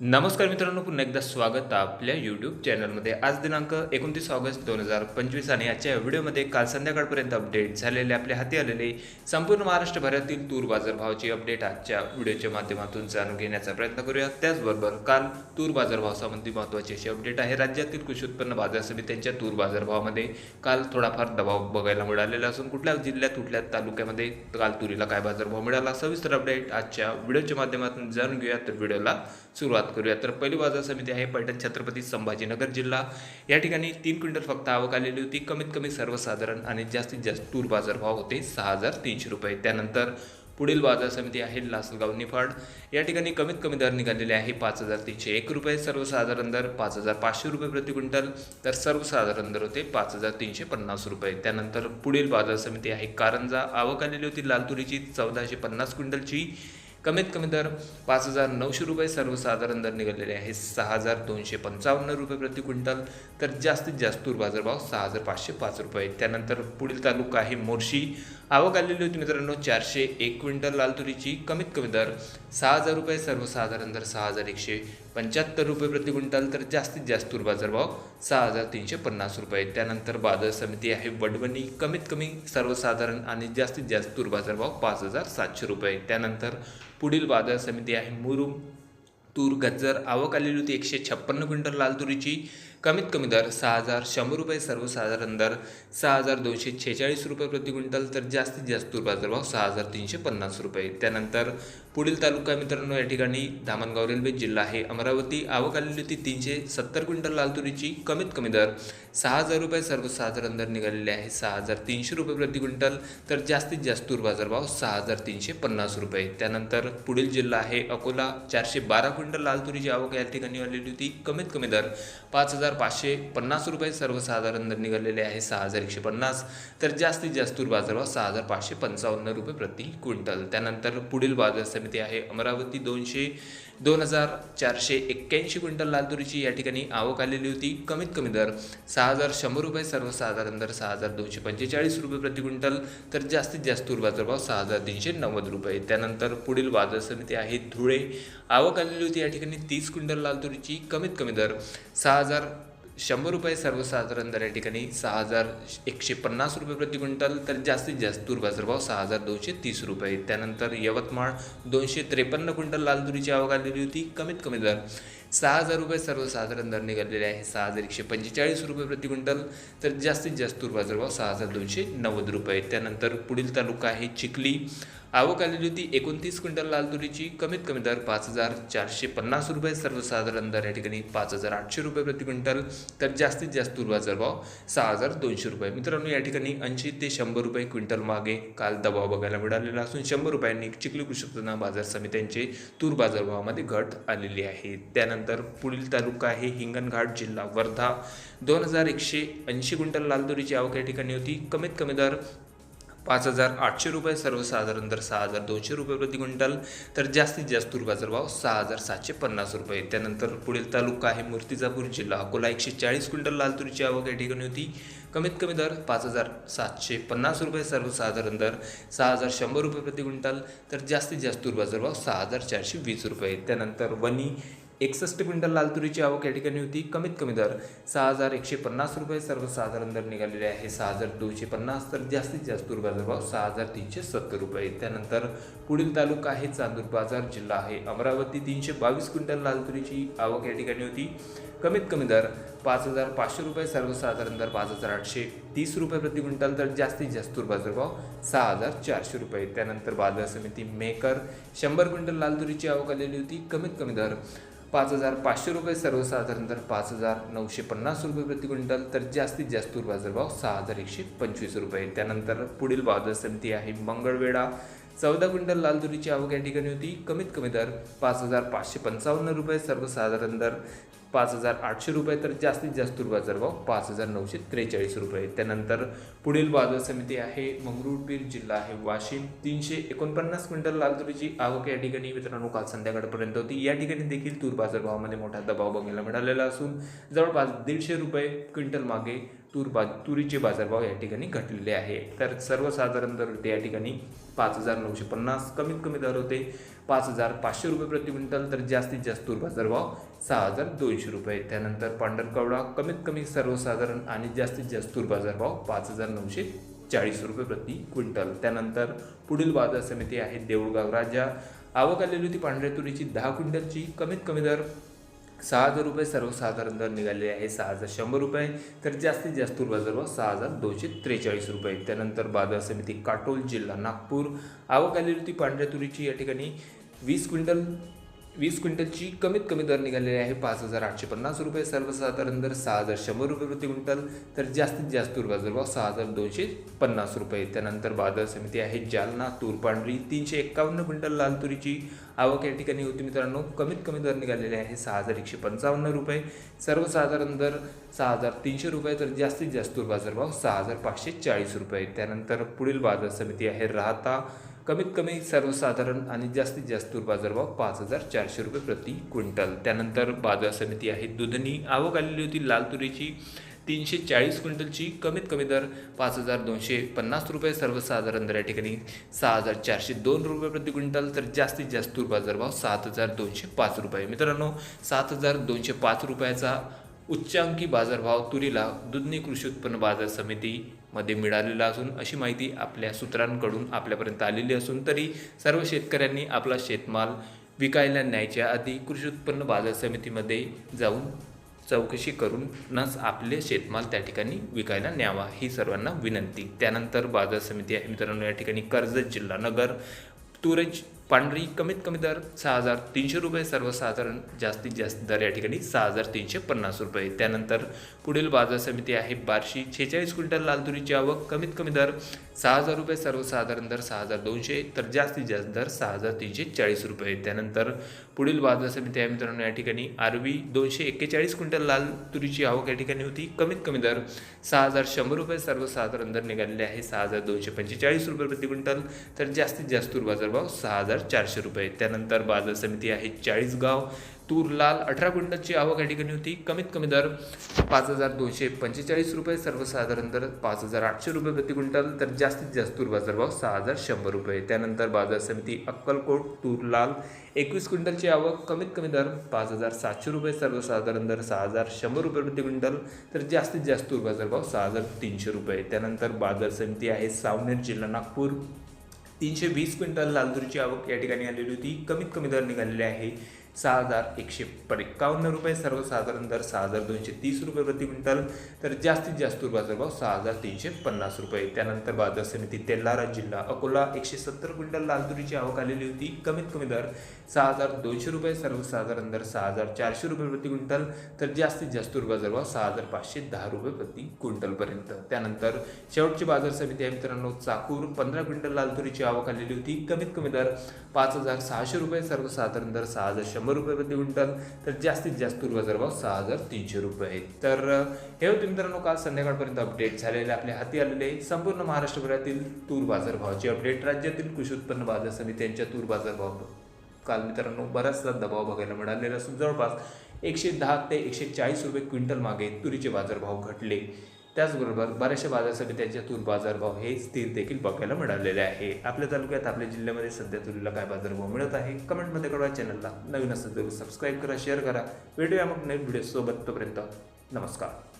नमस्कार मित्रांनो पुन्हा एकदा स्वागत आहे आपल्या यूट्यूब चॅनलमध्ये आज दिनांक एकोणतीस ऑगस्ट दोन हजार पंचवीस आणि आजच्या व्हिडिओमध्ये काल संध्याकाळपर्यंत अपडेट झालेले आपल्या हाती आलेले संपूर्ण महाराष्ट्रभरातील तूर बाजारभावाची अपडेट आजच्या व्हिडिओच्या माध्यमातून जाणून घेण्याचा प्रयत्न करूया. त्याचबरोबर काल तूर बाजारभावासंबंधी महत्त्वाची अशी अपडेट आहे. राज्यातील कृषी उत्पन्न बाजार समित्यांच्या तूर बाजारभावामध्ये काल थोडाफार दबाव बघायला मिळालेला असून कुठल्या जिल्ह्यात कुठल्या तालुक्यामध्ये काल तुरीला काय बाजारभाव मिळाला सविस्तर अपडेट आजच्या व्हिडिओच्या माध्यमातून जाणून घेऊया. तर व्हिडिओला सुरुवात करूया तर पहिली बाजार समिती आहे पैठण छत्रपती संभाजीनगर जिल्हा. या ठिकाणी तीन क्विंटल फक्त आवक आलेली होती. कमीत कमी सर्वसाधारण आणि जास्तीत जास्त तूर बाजारभाव होते सहा हजार तीनशे रुपये. त्यानंतर पुढील बाजार समिती आहे लासलगाव निफाड. या ठिकाणी कमीत कमी दर निघालेले आहे पाच हजार तीनशे एक रुपये. सर्वसाधारण दर पाच हजार पाचशे रुपये प्रति क्विंटल. तर सर्वसाधारण दर होते पाच हजार तीनशे पन्नास रुपये. त्यानंतर पुढील बाजार समिती आहे कारंजा. आवक आलेली होती लाल तुरीची चौदाशे पन्नास क्विंटलची. कमीत कमी दर पाच हजार नऊशे रुपये सर्वसाधारण दर निघालेले आहे. सहा हजार दोनशे पंचावन्न रुपये प्रति क्विंटल. तर जास्तीत जास्त तूर बाजारभाव सहा हजार पाचशे पाच रुपये. त्यानंतर पुढील तालुका आहे मोर्शी. आवक आलेली होती मित्रांनो चारशे एक क्विंटल लाल तुरीची. कमीत कमी दर सहा हजार रुपये सर्वसाधारण दर सहा हजार एकशे पंच्याहत्तर रुपये प्रति क्विंटल तर जास्तीत जास्त तूर बाजारभाव सहा हजार तीनशे पन्नास रुपये. त्यानंतर बाजार समिती आहे वडवणी. कमीत कमी सर्वसाधारण आणि जास्तीत जास्त तूर बाजारभाव पाच हजार सातशे रुपये. त्यानंतर पुढील बाजार समिती आहे मुरुम. तूर गज्जर आवक आलेली होती एकशे छप्पन्न क्विंटल लाल तुरीची. कमीत कमी दर सहा हजार शंभर रुपये सर्वसाधारण दर सहा हजार दोनशे छेचाळीस रुपये प्रति क्विंटल तर जास्तीत जास्त तूर बाजारभाव सहा हजार तीनशे पन्नास रुपये. त्यानंतर पुढील तालुका मित्रांनो या ठिकाणी धामणगाव रेल्वे जिल्हा आहे. अमरावती आवक आलेली होती तीनशे सत्तर क्विंटल लाल तुरीची. कमीत कमी दर सहा हजार रुपये सर्वसाधारण दर निघालेले आहे सहा हजार तीनशे रुपये प्रति क्विंटल तर जास्तीत जास्त तूर बाजारभाव सहा हजार तीनशे पन्नास रुपये. त्यानंतर पुढील जिल्हा आहे अकोला. चारशे बारा क्विंटल लाल तुरीची आवक या ठिकाणी आलेली होती. कमीत कमी दर पाच हजार पाचशे पन्नास रुपये सर्वसाधारण दर निघालेले आहे सहा हजार एकशे पन्नास. तर जास्तीत जास्त तूर बाजारभाव सहा हजार पाचशे पंचावन्न रुपये प्रति क्विंटल. त्यानंतर पुढील बाजार समिती आहे अमरावती दोनशे दोन हजार चारशे एक्क्याऐंशी क्विंटल लाल तुरीची. या ठिकाणी आवक आलेली होती. कमीत कमी दर सहा हजार शंभर रुपये सर्वसाधारण दर सहा हजार दोनशे पंचेचाळीस रुपये प्रति क्विंटल. तर जास्तीत जास्त तूर बाजारभाव सहा हजार तीनशे नव्वद रुपये. त्यानंतर पुढील बाजार समिती आहे धुळे. आवक आलेली होती या ठिकाणी तीस क्विंटल लाल तुरीची. कमीत कमी दर सहा हजार शंभर रुपये सर्वसाधारण दर या ठिकाणी सहा हजार एकशे पन्नास रुपये प्रति क्विंटल तर जास्तीत जास्त तूर बाजारभाव सहा हजार दोनशे तीस रुपये. त्यानंतर यवतमाळ दोनशे त्रेपन्न क्विंटल लाल तुरीची आवक आलेली होती. कमीत कमी दर सहा हजार रुपये सर्वसाधारण दर निघालेले आहे. सहा हजार एकशे पंचेचाळीस रुपये प्रति क्विंटल तर जास्तीत जास्त तूर बाजारभाव सहा हजार दोनशे नव्वद रुपये. त्यानंतर पुढील तालुका आहे चिखली. आवक आलेली होती एकोणतीस क्विंटल लाल तुरीची कमीत कमी दर पाच हजार चारशे पन्नास रुपये सर्वसाधारण दर या ठिकाणी पाच हजार आठशे रुपये प्रति क्विंटल. तर जास्तीत जास्त तूर बाजारभाव सहा हजार दोनशे रुपये. मित्रांनो या ठिकाणी ऐंशी ते शंभर रुपये क्विंटल मागे काल दबाव बघायला मिळालेला असून शंभर रुपयांनी चिखली कृषी उत्पन्न बाजार समित्यांचे तूर बाजारभावामध्ये घट आलेली आहे. त्यानंतर पुढील तालुका आहे हिंगणघाट जिल्हा वर्धा. दोन हजार एकशे ऐंशी क्विंटल लाल तुरीची आवक या ठिकाणी होती. कमीत कमी दर पाच हजार आठशे रुपये सर्वसाधारण दर सहा हजार दोनशे रुपये प्रति क्विंटल तर जास्तीत जास्त तूर बाजारभाव सहा हजार सातशे पन्नास रुपये. त्यानंतर पुढील तालुका आहे मूर्तिजापूर जिल्हा. अकोला एकशे चाळीस क्विंटल लाल तुरीची आवक या ठिकाणी होती. कमीत कमी दर पाच हजार सातशे पन्नास रुपये सर्वसाधारण दर सहा हजार शंभर रुपये प्रति क्विंटल तर जास्तीत जास्त तूर बाजारभाव सहा हजार चारशे वीस रुपये. त्यानंतर वनी एकसष्ट क्विंटल लाल तुरीची आवक या ठिकाणी होती. कमीत कमी दर सहा हजार एकशे पन्नास रुपये सर्वसाधारण दर निघालेले आहे. सहा हजार दोनशे पन्नास तर जास्तीत जास्त तूर बाजारभाव सहा हजार तीनशे सत्तर रुपये. त्यानंतर पुढील तालुका आहे चांदूर बाजार जिल्हा आहे अमरावती. तीनशे बावीस क्विंटल लाल तुरीची आवक या ठिकाणी होती. कमीत कमी दर पाच हजार पाचशे रुपये सर्वसाधारण दर पाच हजार आठशे तीस रुपये प्रति क्विंटल तर जास्तीत जास्त तूर बाजारभाव सहा हजार चारशे रुपये. त्यानंतर बाजार समिती मेकर शंभर क्विंटल लाल तुरीची आवक आलेली होती. कमीत कमी दर पाच हजार पाचशे रुपये सर्वसाधारण दर पाच हजार नऊशे पन्नास रुपये प्रति क्विंटल तर जास्तीत जास्त तूर बाजारभाव सहा हजार एकशे पंचवीस रुपये. त्यानंतर पुढील बाजार समिती आहे मंगळवेढा. चौदा क्विंटल लाल तुरीची आवक या ठिकाणी होती. कमीत कमी दर पाच हजार पाचशे पंचावन्न रुपये सर्वसाधारण दर पाच हजार आठशे रुपये तर जास्तीत जास्त तूर बाजारभाव पाच हजार नऊशे त्रेचाळीस रुपये. त्यानंतर पुढील बाजार समिती आहे मंगरुळपीर जिल्हा आहे वाशिम तीनशे एकोणपन्नास क्विंटल लाल तुरीची आवक या ठिकाणी. मित्रांनो काल संध्याकाळपर्यंत होती. या ठिकाणी देखील तूर बाजारभावामध्ये मोठा दबाव बघायला मिळालेला असून जवळपास दीडशे रुपये क्विंटल मागे तूर बा तुरीचे बाजारभाव या ठिकाणी घटलेले आहे. तर सर्वसाधारण दर होते या ठिकाणी पाच हजार नऊशे पन्नास कमीत कमी दर होते. पाच हजार पाचशे रुपये प्रति क्विंटल तर जास्तीत जास्त तूर बाजारभाव सहा हजार दोनशे रुपये. त्यानंतर पांढरकवडा कमीत कमी सर्वसाधारण आणि जास्तीत जास्त तूर बाजारभाव पाच हजार नऊशे चाळीस रुपये प्रति क्विंटल. त्यानंतर पुढील बाजार समिती आहे देऊळगाव राजा. आवक आलेली होती पांढऱ्या तुरीची. दहा क्विंटलची कमीत कमी दर सहा हजार रुपये सर्वसाधारण दर निघालेले आहे सहा हजार शंभर रुपये. तर जास्तीत जास्त तूर बाजारभाव सहा हजार दोनशे त्रेचाळीस रुपये. त्यानंतर बाजार समिती काटोल जिल्हा नागपूर. आवक आलेली होती पांढऱ्या तुरीची. या ठिकाणी वीस क्विंटल वीस क्विंटलची कमीत कमी दर निघालेली आहे पाच हजार आठशे पन्नास रुपये. सर्वसाधारण दर सहा हजार शंभर रुपये प्रति क्विंटल. तर जास्तीत जास्त तूर बाजारभाव सहा हजार दोनशे पन्नास रुपये. त्यानंतर बाजार समिती आहे जालना तूर पांढरी तीनशे एक्कावन्न क्विंटल लाल तुरीची आवक या ठिकाणी होती मित्रांनो. कमीत कमी दर निघालेले आहे सहा हजार एकशे पंचावन्न रुपये. सर्वसाधारण दर सहा हजार तीनशे रुपये तर जास्तीत जास्त तूर बाजारभाव सहा हजार पाचशे चाळीस रुपये. त्यानंतर पुढील बाजार समिती आहे राहता कमीत कमी सर्वसाधारण आणि जास्तीत जास्त तूर बाजारभाव पाच हजार चारशे रुपये प्रति क्विंटल. त्यानंतर बाजार समिती आहे. दुधनी आवक आलेली होती लाल तुरीची तीनशे चाळीस क्विंटलची. कमीत कमी दर पाच हजार दोनशे पन्नास रुपये. सर्वसाधारण दर या ठिकाणी सहा हजार चारशे दोन रुपये प्रति क्विंटल. तर जास्तीत जास्त तूर बाजारभाव सात हजार दोनशे पाच रुपये. मित्रांनो सात हजार दोनशे पाच रुपयाचा उच्चांकी बाजारभाव तुरीला दुधनी कृषी उत्पन्न बाजार समितीमध्ये मिळालेला असून अशी माहिती आपल्या सूत्रांकडून आपल्यापर्यंत आलेली असून तरी सर्व शेतकऱ्यांनी आपला शेतमाल विकायला न्यायच्या आधी कृषी उत्पन्न बाजार समितीमध्ये जाऊन चौकशी करूनच आपले शेतमाल त्या ठिकाणी विकायला न्यावा ही सर्वांना विनंती. त्यानंतर बाजार समिती आहे. मित्रांनो या ठिकाणी कर्जत जिल्हा नगर तुरज पांढरी कमीत कमी दर सहा हजार तीनशे रुपये सर्वसाधारण जास्तीत जास्त दर या ठिकाणी सहा हजार तीनशे पन्नास रुपये. त्यानंतर पुढील बाजार समिती आहे बार्शी. छेचाळीस क्विंटल लाल तुरीची आवक कमीत कमी दर सहा हजार रुपये सर्वसाधारण दर सहा हजार दोनशे तर जास्तीत जास्त दर सहा हजार तीनशे चाळीस रुपये. त्यानंतर पुढील बाजार समिती आहे मित्रांनो या ठिकाणी आरवी दोनशे एक्केचाळीस क्विंटल लाल तुरीची आवक या ठिकाणी होती. कमीत कमी दर सहा हजार शंभर रुपये सर्वसाधारण दर निघालेले आहे सहा हजार दोनशे पंचेचाळीस रुपये प्रति क्विंटल तर जास्तीत जास्त तूर बाजारभाव सहा हजार चारशे रुपये. त्यानंतर बाजार समिती आहे चाळीसगाव. तूर लाल अठरा क्विंटलची आवक या ठिकाणी होती. कमीत कमी दर पाच हजार दोनशे पंचेचाळीस रुपये. सर्वसाधारण दर पाच हजार आठशे रुपये प्रति क्विंटल. तर जास्तीत जास्त तूर बाजारभाव सहा हजार शंभर रुपये. त्यानंतर बाजार समिती अक्कलकोट तूर लाल एकवीस क्विंटलची आवक. कमीत कमी दर पाच हजार सातशे रुपये. सर्वसाधारण दर सहा हजार शंभर रुपये प्रति क्विंटल. तर जास्तीत जास्त तूर बाजारभाव सहा हजार तीनशे रुपये. त्यानंतर बाजार समिती आहे सावनेर जिल्हा नागपूर. तीनशे वीस क्विंटल लालदुरीची आवक या ठिकाणी आलेली होती. कमीत कमी दर निघालेले आहे. सहा हजार एकशे एक्कावन्न रुपये सर्वसाधारण दर सहा हजार दोनशे तीस रुपये प्रति क्विंटल. तर जास्तीत जास्त बाजारभाव सहा हजार तीनशे पन्नास रुपये. त्यानंतर बाजार समिती तेल्हारा जिल्हा अकोला एकशे सत्तर क्विंटल लाल तुरीची आवक आलेली होती. कमीत कमी दर सहा हजार दोनशे रुपये सर्वसाधारण दर सहा हजार चारशे रुपये प्रति क्विंटल. तर जास्तीत जास्त बाजारभाव सहा हजार पाचशे दहा रुपये प्रति क्विंटलपर्यंत. त्यानंतर शेवटची बाजार समिती आहे मित्रांनो चाकूर. पंधरा क्विंटल लाल तुरीची आवक आलेली होती. कमीत कमी दर पाच हजार सहाशे रुपये सर्वसाधारण दर सहा हजार शंभर रुपये प्रति क्विंटल तर जास्तीत जास्त तूर बाजारभाव सहा हजार तीनशे रुपये. तर हे होते मित्रांनो काल संध्याकाळपर्यंत अपडेट झालेले आपल्या हाती आलेले संपूर्ण महाराष्ट्रभरातील तूर बाजारभावाची अपडेट राज्यातील कृषी उत्पन्न बाजार समित्यांच्या तूर बाजारभाव काल मित्रांनो बराचसा दबाव बघायला मिळालेला असून जवळपास एकशे दहा ते एकशे चाळीस रुपये क्विंटल मागे तुरीचे बाजारभाव घटले. त्याचबरोबर बऱ्याचशा बाजार समित्यांच्या तूर बाजारभाव हे स्थिर देखील बघायला मिळालेले आहे. आपल्या तालुक्यात आपल्या जिल्ह्यामध्ये सध्या तुरीला काय बाजारभाव मिळत आहे? कमेंटमध्ये कळवा चॅनलला नवीन असेल तर सबस्क्राईब करा शेअर करा. भेटूया मग नवीन व्हिडिओसोबत तोपर्यंत. नमस्कार.